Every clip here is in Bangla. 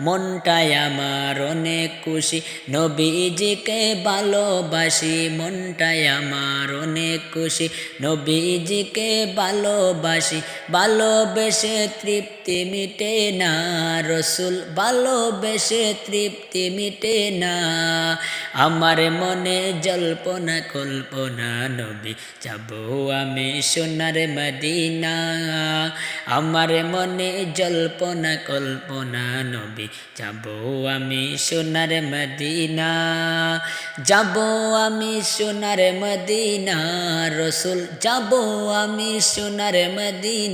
মনটাই আমার অনেক খুশি। নবীজিকে ভালোবাসি মনটাই আমার অনেক খুশি। নবীজিকে ভালোবাসি ভালোবেসে তৃপ্তি মিটে না, রসুল ভালোবেসে তৃপ্তি মিটে না। আমার মনে জল্পনা কল্পনা, নবী যাব আমি সোনার মদিনা। আমার মনে জল্পনা কল্পনা, নবী যাব আমি সোনার মদিনা। যাব আমি সোনার মদিনা, রসুল যাব আমি সোনার মদিনা।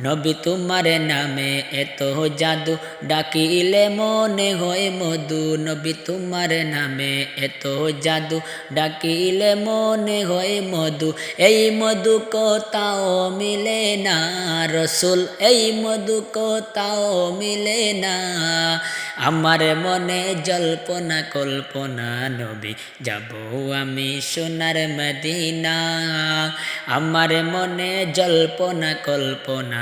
নবী তোমার নামে এত জাদু ডাকিলে মনে হয় মধু। নবী তোমার নামে এত জাদু ডাকিলে মনে হয় মধু। এই মধু কোথাও মিলে না রসুল, এই মধু কোথাও মিলে না। আমার মনে জল্পনা কল্পনা, নবী যাব আমি সোনার মদিনা। আমার মনে জল্পনা কল্পনা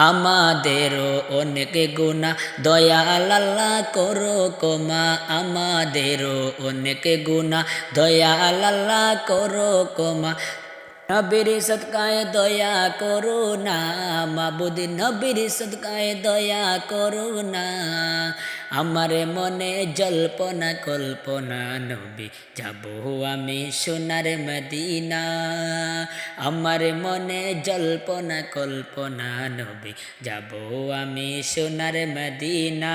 আমাদেরও অনেক গুণা দয়াল আল্লাহ করো কমা আমাদেরও অনেক গুণা দয়াল আল্লাহ করো কমা নবীর সৎকায় দয়া করো না, মাবুদি নবীর সৎকায় দয়া করো না। আমার মনে জল্পনা, কল্পনা, নবী যাব আমি সোনার মদিনা। আমার মনে জল্পনা, কল্পনা, নবী যাব আমি সোনার মদিনা।